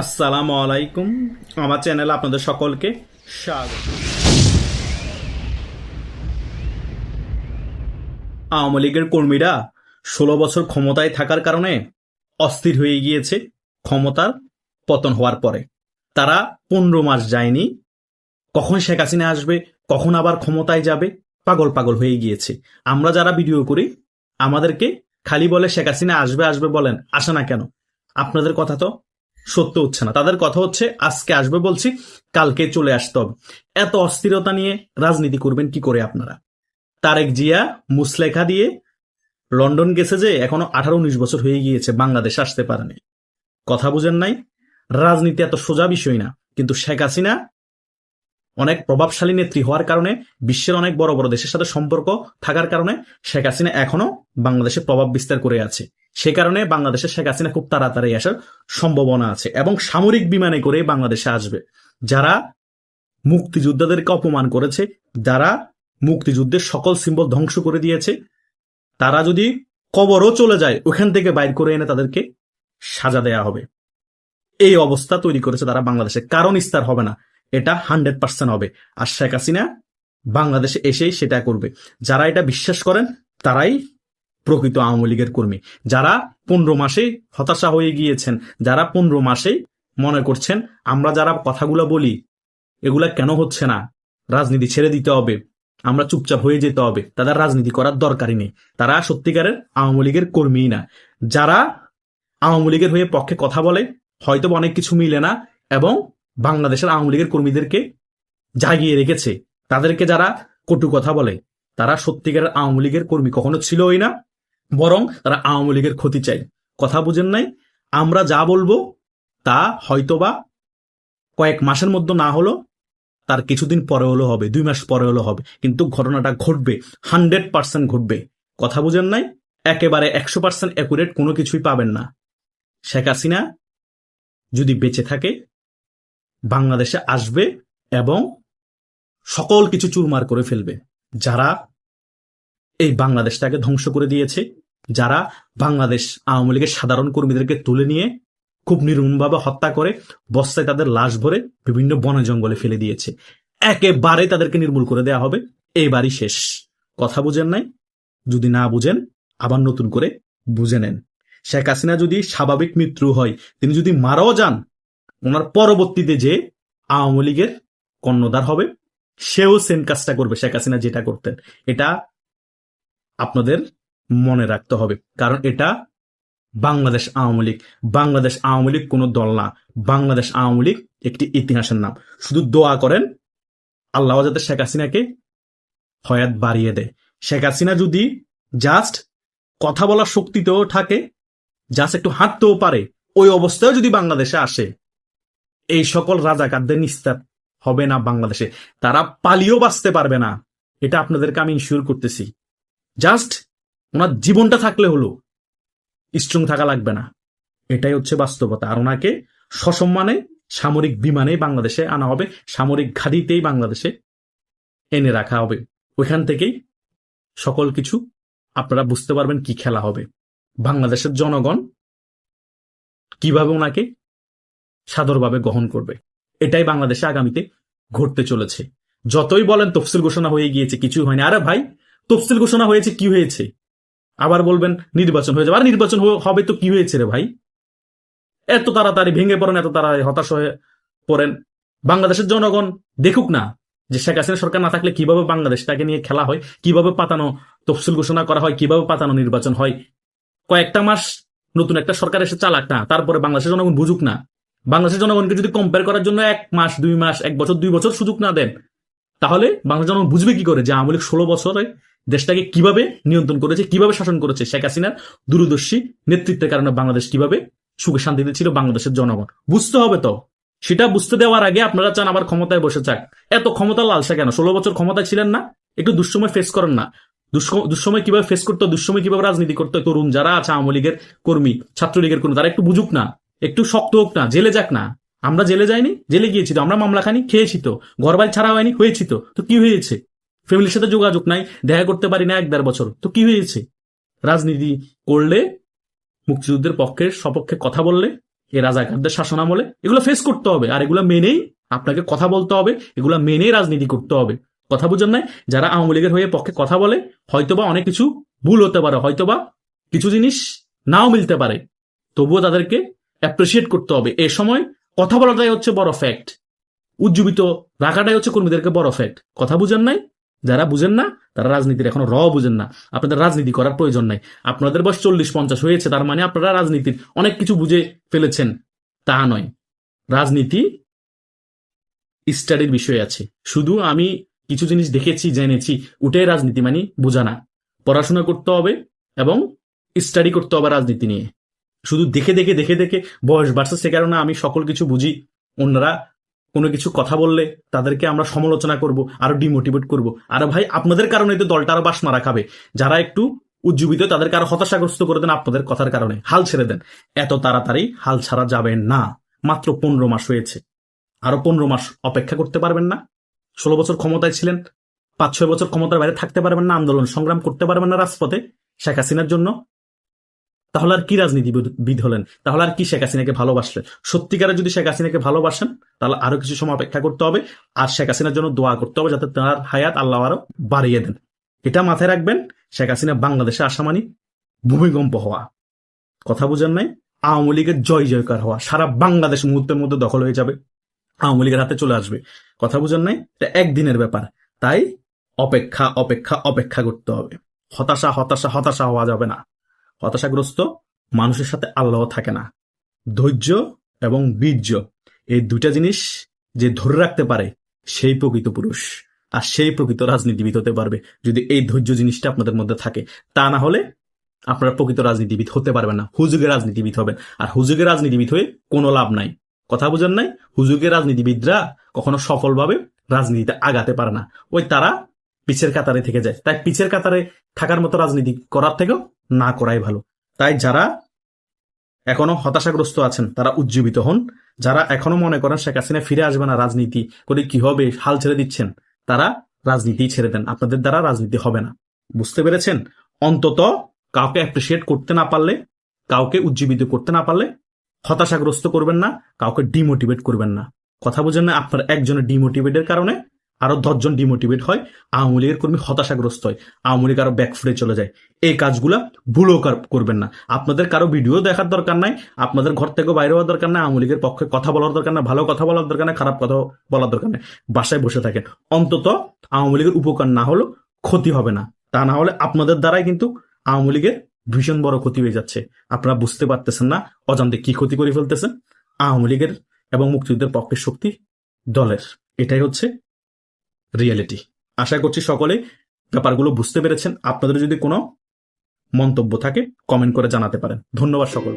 আসসালামু আলাইকুম। আমার চ্যানেলে আপনাদের সকলকে স্বাগত। আওয়ামী লীগের কর্মীরা ষোলো বছর ক্ষমতায় থাকার কারণে অস্থির হয়ে গিয়েছে ক্ষমতার পতন হওয়ার পরে। তারা পনেরো মাস যায়নি। কখন শেখ হাসিনা আসবে, কখন আবার ক্ষমতায় যাবে, পাগল পাগল হয়ে গিয়েছে। আমরা যারা ভিডিও করি, আমাদেরকে খালি বলে শেখ হাসিনা আসবে আসবে বলেন, আসে না কেন? আপনাদের কথা তো সত্য হচ্ছে না। তাদের কথা হচ্ছে, আজকে আসবে বলছি, কালকে চলে আসতে হবে। এত অস্থিরতা নিয়ে রাজনীতি করবেন কি করে আপনারা? তারেক জিয়া, মুসলেখা দিয়ে লন্ডন গেছে যে, এখনও আঠারো উনিশ বছর হয়ে গিয়েছে, বাংলাদেশ আসতে পারেনি। কথা বুঝেন নাই? রাজনীতি এত সোজা বিষয় না, কিন্তু শেখ হাসিনা অনেক প্রভাবশালী নেত্রী হওয়ার কারণে বিশ্বের অনেক বড় বড় দেশের সাথে সম্পর্ক থাকার কারণে শেখ হাসিনা এখনও বাংলাদেশে প্রভাব বিস্তার করে আছে। সে কারণে বাংলাদেশে শেখ হাসিনা খুব তাড়াতাড়ি আসার সম্ভাবনা আছে এবং সামরিক বিমানে করে বাংলাদেশে আসবে। যারা মুক্তিযোদ্ধাদেরকে অপমান করেছে, যারা মুক্তিযুদ্ধের সকল সিম্বল ধ্বংস করে দিয়েছে, তারা যদি কবরও চলে যায়, ওখান থেকে বাইর করে এনে তাদেরকে সাজা দেয়া হবে। এই অবস্থা তৈরি করেছে তারা বাংলাদেশে। কারণ ইস্তার হবে না। এটা হান্ড্রেড পার্সেন্ট হবে। আর শেখ হাসিনা বাংলাদেশে এসেই সেটা করবে। যারা এটা বিশ্বাস করেন, তারাই প্রকৃত আওয়ামী লীগের কর্মী। যারা পনেরো মাসেই হতাশা হয়ে গিয়েছেন, যারা পনেরো মাসেই মনে করছেন, আমরা যারা কথাগুলো বলি, এগুলা কেন হচ্ছে না? রাজনীতি ছেড়ে দিতে হবে। আমরা চুপচাপ হয়ে যেতে হবে। তাদের রাজনীতি করার দরকারই নেই। তারা সত্যিকারের আওয়ামী লীগের কর্মীই না। যারা আওয়ামী লীগের হয়ে পক্ষে কথা বলে, হয়তো অনেক কিছু মিলে না এবং বাংলাদেশের আওয়ামী লীগের কর্মীদেরকে জাগিয়ে রেখেছে। তাদেরকে যারা কটু কথা বলে, তারা সত্যিকারের আওয়ামী লীগের কর্মী কখনো ছিলই না, বরং তারা আওয়ামী লীগের ক্ষতি চাই কথা বুঝেন নাই? আমরা যা বলব, তা হয়তোবা কয়েক মাসের মধ্যে না হলো তার কিছুদিন পরে হলো হবে, দুই মাস পরে হলো হবে, কিন্তু ঘটনাটা ঘটবে, হান্ড্রেড পার্সেন্ট ঘটবে। কথা বুঝেন নাই? একেবারে একশো পার্সেন্ট অ্যাকুরেট কোনো কিছুই পাবেন না। শেখ হাসিনা যদি বেঁচে থাকে বাংলাদেশে আসবে এবং সকল কিছু চুরমার করে ফেলবে। যারা এই বাংলাদেশটাকে ধ্বংস করে দিয়েছে, যারা বাংলাদেশ আওয়ামী লীগের সাধারণ কর্মীদেরকে তুলে নিয়ে খুব নির্মমভাবে হত্যা করে, বস্তায় তাদের লাশ ভরে বিভিন্ন বনে জঙ্গলে ফেলে দিয়েছে। একেবারে তাদেরকে নির্মূল করে দেওয়া হবে। এইবারই শেষ। কথা বুঝেন নাই? যদি না বুঝেন, আবার নতুন করে বুঝে নেন। শেখ হাসিনা যদি স্বাভাবিক মৃত্যু হয়, তিনি যদি মারাও যান ওনার পরবর্তীতে যে আওয়ামী লীগের কর্ণধার হবে, সেও সেম কাজটা করবে, শেখ হাসিনা যেটা করতেন। এটা আপনাদের মনে রাখতে হবে, কারণ এটা বাংলাদেশ আওয়ামী লীগ। বাংলাদেশ আওয়ামী লীগ কোনো দল না। বাংলাদেশ আওয়ামী লীগ একটি ইতিহাসের নাম। শুধু দোয়া করেন, আল্লাহ যাতে শেখ হাসিনাকে হয়াত বাড়িয়ে দেয়। শেখ হাসিনা যদি জাস্ট কথা বলার শক্তিতেও থাকে জাস্ট একটু হাঁটতেও পারে, ওই অবস্থায় যদি বাংলাদেশে আসে এই সকল রাজাকারদের নিস্তার হবে না বাংলাদেশে। তারা পালিয়েও বাঁচতে পারবে না। এটা আপনাদেরকে আমি ইনশিওর করতেছি। জাস্ট ওনার জীবনটা থাকলে হলো স্ট্রং থাকা লাগবে না। এটাই হচ্ছে বাস্তবতা। আর ওনাকে সসম্মানে, সামরিক বিমানে বাংলাদেশে আনা হবে। সামরিক ঘাঁটিতেই বাংলাদেশে এনে রাখা হবে। ওইখান থেকেই সকল কিছু আপনারা বুঝতে পারবেন কি খেলা হবে। বাংলাদেশের জনগণ কীভাবে ওনাকে সাদরভাবে গ্রহণ করবে। এটাই বাংলাদেশে আগামীতে ঘটতে চলেছে। যতই বলেন তফসিল ঘোষণা হয়ে গিয়েছে কিছু হয়নি। আরে ভাই, তফসিল ঘোষণা হয়েছে, কি হয়েছে? আবার বলবেন নির্বাচন হয়ে যাবে আর নির্বাচন হবে তো কি হয়েছে রে ভাই? এত তাড়াতাড়ি ভেঙে পড়েন, এত তাড়াতাড়ি হতাশ হয়ে পড়েন। বাংলাদেশের জনগণ দেখুক না যে শেখ হাসিনা সরকার না থাকলে কীভাবে বাংলাদেশটাকে নিয়ে খেলা হয়, কীভাবে পাতানো তফসিল ঘোষণা করা হয়, কীভাবে পাতানো নির্বাচন হয়। কয়েকটা মাস নতুন একটা সরকার এসে চালাক না, তারপরে বাংলাদেশের জনগণ বুঝুক না বাংলাদেশের জনগণকে যদি কম্পেয়ার করার জন্য এক মাস, দুই মাস, এক বছর, দুই বছর সুযোগ না দেন, তাহলে বাংলাদেশ জনগণ বুঝবে কি করে যে আওয়ামী লীগ ষোলো বছরে দেশটাকে কীভাবে নিয়ন্ত্রণ করেছে, কীভাবে শাসন করেছে? শেখ হাসিনার দূরদর্শী নেতৃত্বের কারণে বাংলাদেশ কীভাবে সুখে শান্তিতে ছিল বাংলাদেশের জনগণ? বুঝতে হবে তো। সেটা বুঝতে দেওয়ার আগে আপনারা চান আবার ক্ষমতায় বসে চাক এত ক্ষমতা লালসা কেন? ষোলো বছর ক্ষমতায় ছিলেন না? একটু দুঃসময় ফেস করেন না। দুঃসময় কীভাবে ফেস করতে, দুঃসময় কীভাবে রাজনীতি করতে? তরুণ যারা আছে, আওয়ামী লীগের কর্মী, ছাত্রলীগের কর্মী, তারা একটু বুঝুক না। একটু শক্ত হোক না, জেলে যাক না। আমরা জেলে যাইনি, জেলে গিয়েছি তো, আমরা মামলা খানি খেয়েছি তো ঘর বাড়ি ছাড়া হয়নি, হয়েছি তো। তো কি হয়েছে? ফ্যামিলির সাথে যোগাযোগ নাই, দেখা করতে পারি না এক দেড় বছর। তো কি হয়েছে? রাজনীতি করলে, মুক্তিযুদ্ধের পক্ষে সপক্ষে কথা বললে, এ রাজাকারদের শাসন আমলে, এগুলো ফেস করতে হবে। আর এগুলো মেনেই আপনাকে কথা বলতে হবে, এগুলো মেনেই রাজনীতি করতে হবে। কথা বুঝেন নাই? যারা আওয়ামী লীগের হয়ে পক্ষে কথা বলে, হয়তোবা অনেক কিছু ভুল হতে পারে, হয়তোবা কিছু জিনিস নাও মিলতে পারে। তবুও তাদেরকে অ্যাপ্রিসিয়েট করতে হবে। এ সময় কথা বলাটাই হচ্ছে বড় ফ্যাক্ট উজ্জীবিত রাখাটাই হচ্ছে কর্মীদেরকে বড় ফ্যাক্ট কথা বুঝেন নাই? যারা বুঝেন না, তারা রাজনীতির এখনও র বুঝেন না। আপনাদের রাজনীতি করার প্রয়োজন নাই। আপনাদের বয়স চল্লিশ পঞ্চাশ হয়েছে, তার মানে আপনারা রাজনীতির অনেক কিছু বুঝে ফেলেছেন। তা নয়। রাজনীতি স্টাডির বিষয় আছে। শুধু আমি কিছু জিনিস দেখেছি, জেনেছি, ওটাই রাজনীতি মানে বোঝা না পড়াশোনা করতে হবে এবং স্টাডি করতে হবে রাজনীতি নিয়ে। শুধু দেখে দেখে দেখে দেখে বয়স বাড়ছে, সে কারণে আমি সকল কিছু বুঝি। অন্যরা কোনো কিছু কথা বললে তাদেরকে আমরা সমালোচনা করব, আরও ডিমোটিভেট করব। আর ভাই, আপনাদের কারণে তো দলটা আরও বাস মারা খাবে। যারা একটু উজ্জীবিত, তাদেরকে আরও হতাশাগ্রস্ত করে দেন আপনাদের কথার কারণে। হাল ছেড়ে দেন। এত তাড়াতাড়ি হাল ছাড়া যাবে না। মাত্র পনেরো মাস হয়েছে। আরও পনেরো মাস অপেক্ষা করতে পারবেন না। ষোলো বছর ক্ষমতায় ছিলেন। পাঁচ ছয় বছর ক্ষমতার বাইরে থাকতে পারবেন না। আন্দোলন সংগ্রাম করতে পারবেন না রাজপথে। শেখ হাসিনার জন্য তাহলে আর কি রাজনীতিবিদ হলেন? তাহলে আর কি শেখ হাসিনাকে ভালোবাসলেন? সত্যিকারে যদি শেখ হাসিনাকে ভালোবাসেন, তাহলে আরও কিছু সময় অপেক্ষা করতে হবে। আর শেখ হাসিনার জন্য দোয়া করতে হবে যাতে তার হায়াত আল্লাহ আরও বাড়িয়ে দেন। এটা মাথায় রাখবেন, শেখ হাসিনা বাংলাদেশে আসা মানে ভূমিকম্প হওয়া। কথা বুঝেন নাই? আওয়ামী লীগের জয় জয়কার হওয়া। সারা বাংলাদেশ মুহূর্তের মধ্যে দখল হয়ে যাবে। আওয়ামী লীগের হাতে চলে আসবে। কথা বুঝেন নাই? এটা একদিনের ব্যাপার। তাই অপেক্ষা অপেক্ষা অপেক্ষা করতে হবে। হতাশা হতাশা হতাশা হওয়া যাবে না। হতাশাগ্রস্ত, মানুষের সাথে আল্লাহ থাকে না। ধৈর্য এবং বীর্য, এই দুইটা জিনিস যে ধরে রাখতে পারে সেই প্রকৃত পুরুষ আর সেই প্রকৃত রাজনীতিবিদ হতে পারবে যদি এই ধৈর্য জিনিসটা আপনাদের মধ্যে থাকে। তা না হলে আপনারা প্রকৃত রাজনীতিবিদ হতে পারবেন না হুজুগের রাজনীতিবিদ হবেন। আর হুজুগের রাজনীতিবিদ হয়ে কোনো লাভ নাই। কথা বুঝেন নাই? হুজুগের রাজনীতিবিদরা কখনো সফলভাবে রাজনীতিতে আগাতে পারে না। ওই তারা পিছের কাতারে থেকে যায়। তাই পিছের কাতারে থাকার মতো রাজনীতি করার থেকেও না করাই ভালো। তাই যারা এখনও হতাশাগ্রস্ত আছেন, তারা উজ্জীবিত হন। যারা এখনও মনে করেন শেখ হাসিনা ফিরে আসবে না রাজনীতি করে কি হবে, হাল ছেড়ে দিচ্ছেন, তারা রাজনীতি ছেড়ে দেন। আপনাদের দ্বারা রাজনীতি হবে না। বুঝতে পেরেছেন? অন্তত কাউকে অ্যাপ্রিসিয়েট করতে না পারলে, কাউকে উজ্জীবিত করতে না পারলে হতাশাগ্রস্ত করবেন না, কাউকে ডিমোটিভেট করবেন না। কথা বুঝেন না, আপনার একজনের ডিমোটিভেটের কারণে আরও দশজন ডিমোটিভেট হয়, আওয়ামী লীগের কর্মী হতাশাগ্রস্ত হয়, আওয়ামী লীগ আরও ব্যাকফুটে চলে যায়। এই কাজগুলা ভুলও কর- করবেন না। আপনাদের কারও ভিডিও দেখার দরকার নাই, আপনাদের ঘর থেকে বাইরে হওয়ার দরকার নাই, আওয়ামী লীগের পক্ষে কথা বলার দরকার নাই, ভালো কথা বলার দরকার নাই, খারাপ কথা বলার দরকার নাই, বাসায় বসে থাকেন। অন্তত আওয়ামী লীগের উপকার না হলেও ক্ষতি হবে না। তা না হলে আপনাদের দ্বারাই কিন্তু আওয়ামী লীগের ভীষণ বড় ক্ষতি হয়ে যাচ্ছে। আপনারা বুঝতে পারতেছেন না অজান্তে কি ক্ষতি করে ফেলতেছেন। আওয়ামী লীগের এবং মুক্তিযুদ্ধের পক্ষের শক্তি দলের। এটাই হচ্ছে রিয়েলিটি আশা করছি সকলে ব্যাপারগুলো বুঝতে পেরেছেন। আপনাদের যদি কোনো মন্তব্য থাকে কমেন্ট করে জানাতে পারেন। ধন্যবাদ সকল